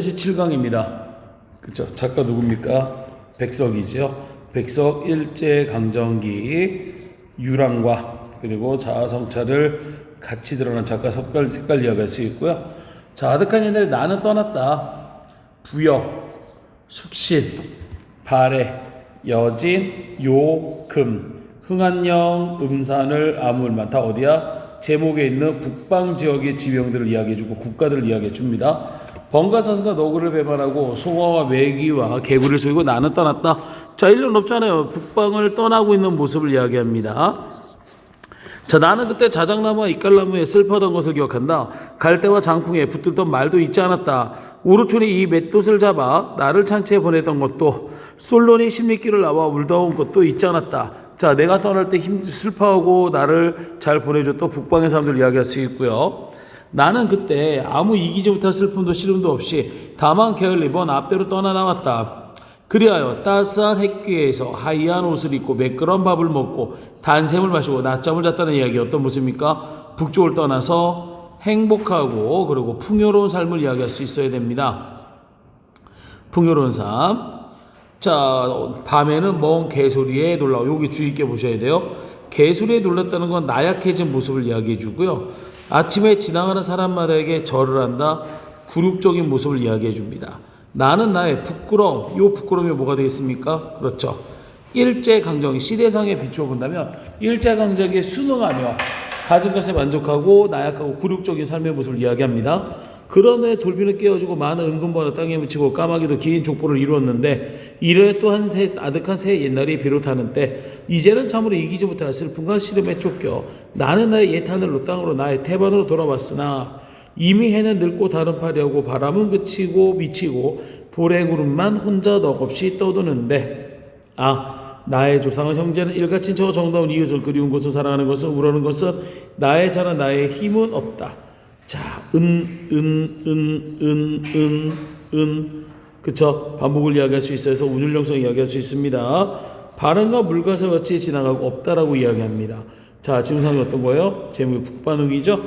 7강입니다. 그죠? 작가 누굽니까? 백석이죠. 백석 일제 강점기 유랑과 그리고 자아성찰을 같이 드러난 작가 색깔 색깔 이야기할 수 있고요. 자, 아득한 옛날에 나는 떠났다. 부역, 숙신, 발해, 여진, 요, 금, 흥한령, 음산을, 아물만 다 어디야? 제목에 있는 북방 지역의 지명들을 이야기해주고 국가들을 이야기해줍니다. 번가사스가 너구를 배반하고 송어와 메기와 개구리를 속이고 나는 떠났다. 자, 1년 넘잖아요. 북방을 떠나고 있는 모습을 이야기합니다. 자, 나는 그때 자작나무와 이깔나무에 슬퍼던 것을 기억한다. 갈대와 장풍에 붙들던 말도 잊지 않았다. 오르촌이 이 맷돛을 잡아 나를 찬치에 보내던 것도 솔론이 십리길을 나와 울다 온 것도 잊지 않았다. 자, 내가 떠날 때 힘 슬퍼하고 나를 잘 보내줬던 북방의 사람들 이야기할 수 있고요. 나는 그때 아무 이기지 못할 슬픔도 시름도 없이 다만 게을리 먼 앞대로 떠나 나왔다. 그리하여 따스한 햇귀에서 하얀 옷을 입고 매끄러운 밥을 먹고 단샘을 마시고 낮잠을 잤다는 이야기 어떤 모습입니까? 북쪽을 떠나서 행복하고 그리고 풍요로운 삶을 이야기할 수 있어야 됩니다. 풍요로운 삶. 자, 밤에는 멍 개소리에 놀라워. 여기 주의 있게 보셔야 돼요. 개소리에 놀랐다는 건 나약해진 모습을 이야기해 주고요. 아침에 지나가는 사람마다에게 절을 한다. 굴욕적인 모습을 이야기해 줍니다. 나는 나의 부끄러움. 이 부끄러움이 뭐가 되겠습니까? 그렇죠. 일제강점기 시대상에 비추어 본다면 일제강점기에 순응하며 가진 것에 만족하고 나약하고 굴욕적인 삶의 모습을 이야기합니다. 그런 해 돌비는 깨어지고 많은 은근번호 땅에 묻히고 까마귀도 긴 족보를 이루었는데 이래 또한 새 아득한 새 옛날이 비롯하는 때 이제는 참으로 이기지 못할 슬픔과 시름에 쫓겨 나는 나의 옛 하늘로 땅으로 나의 태반으로 돌아왔으나 이미 해는 늙고 다른 파리하고 바람은 그치고 미치고 볼의 구름만 혼자 넋없이 떠도는데 아 나의 조상은 형제는 일같이 저 정다운 이웃을 그리운 것을 사랑하는 것을 우러는 것은 나의 자랑 나의 힘은 없다. 자, 은, 은, 은, 은, 은, 은. 그쵸? 반복을 이야기할 수 있어서 운율령성 이야기할 수 있습니다. 발음과 물과사 같이 지나가고 없다라고 이야기합니다. 자, 증상이 어떤 거예요? 제목이 북반응이죠?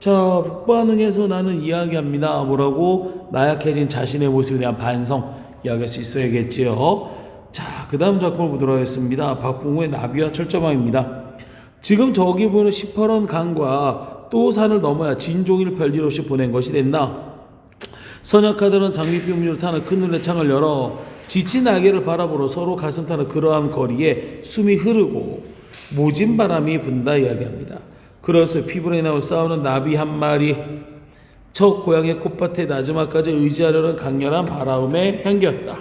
자, 북반응에서 나는 이야기합니다. 뭐라고? 나약해진 자신의 모습에 대한 반성 이야기할 수 있어야겠지요. 자, 그 다음 작품을 보도록 하겠습니다. 박봉우의 나비와 철저망입니다. 지금 저기 보는 시퍼런 강과 또 산을 넘어야 진종일 별일 없이 보낸 것이 됐나? 선약하들은 장미빛 음료를 타는 큰 눈의 창을 열어 지친 날개를 바라보러 서로 가슴 타는 그러한 거리에 숨이 흐르고 모진 바람이 분다 이야기합니다. 그래서 피부에 나올 싸우는 나비 한 마리 첫 고향의 꽃밭에 나즈막까지 의지하려는 강렬한 바람에 향기였다.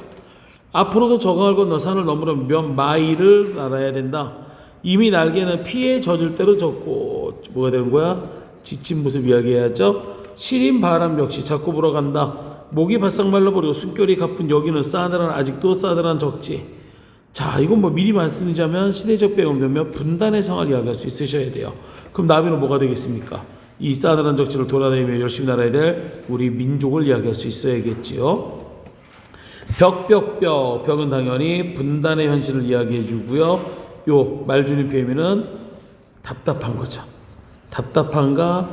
앞으로도 저강을 건너 산을 넘으려면 몇 마일을 날아야 된다. 이미 날개는 피에 젖을 대로 젖고 뭐가 되는 거야? 지친 모습 이야기해야죠. 시린 바람 역시 자꾸 불어간다. 목이 바싹 말라버리고 숨결이 가쁜 여기는 싸늘한 아직도 싸늘한 적지. 자 이건 뭐 미리 말씀드리자면 시대적 배경 되면 분단의 성을 이야기할 수 있으셔야 돼요. 그럼 나비는 뭐가 되겠습니까? 이 싸늘한 적지를 돌아다니며 열심히 날아야 될 우리 민족을 이야기할 수 있어야겠지요. 벽벽벽 벽은 당연히 분단의 현실을 이야기해 주고요. 요 말주는 표현은 답답한 거죠. 답답함과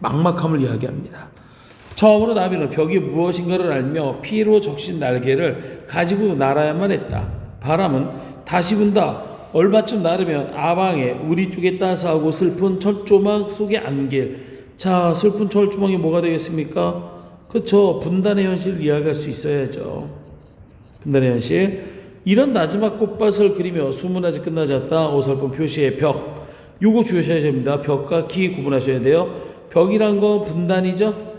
막막함을 이야기합니다. 처음으로 나비는 벽이 무엇인가를 알며 피로 적신 날개를 가지고 날아야만 했다. 바람은 다시 분다. 얼마쯤 나르면 아방에 우리 쪽에 따스하고 슬픈 철조망 속에 안길. 자, 슬픈 철조망이 뭐가 되겠습니까? 그렇죠. 분단의 현실을 이야기할 수 있어야죠. 분단의 현실. 이런 나지막 꽃밭을 그리며 숨은 아직 끝나지 않다. 어설픈 표시의 벽. 요거 주셔야 됩니다. 벽과 기 구분하셔야 돼요. 벽이란 건 분단이죠.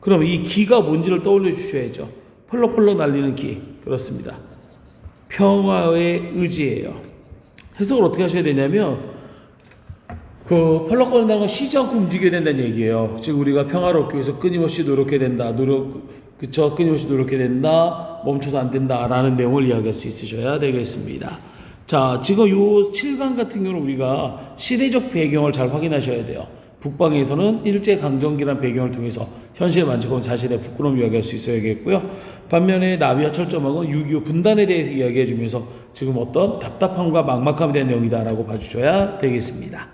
그럼 이 기가 뭔지를 떠올려 주셔야죠. 펄럭펄럭 날리는 기. 그렇습니다. 평화의 의지예요. 해석을 어떻게 하셔야 되냐면 그 펄럭거린다는 건 쉬지 않고 움직여야 된다는 얘기예요. 즉 우리가 평화롭기 위해서 끊임없이 노력해야 된다. 노력 그쵸 끊임없이 노력해야 된다. 멈춰서 안 된다 라는 내용을 이야기할 수 있으셔야 되겠습니다. 자, 지금 요 7강 같은 경우는 우리가 시대적 배경을 잘 확인하셔야 돼요. 북방에서는 일제 강점기란 배경을 통해서 현실에 만족하고 자신의 부끄러움 이야기할 수 있어야겠고요. 반면에 나비와 철저망은 6.25 분단에 대해서 이야기해 주면서 지금 어떤 답답함과 막막함에 대한 내용이다라고 봐주셔야 되겠습니다.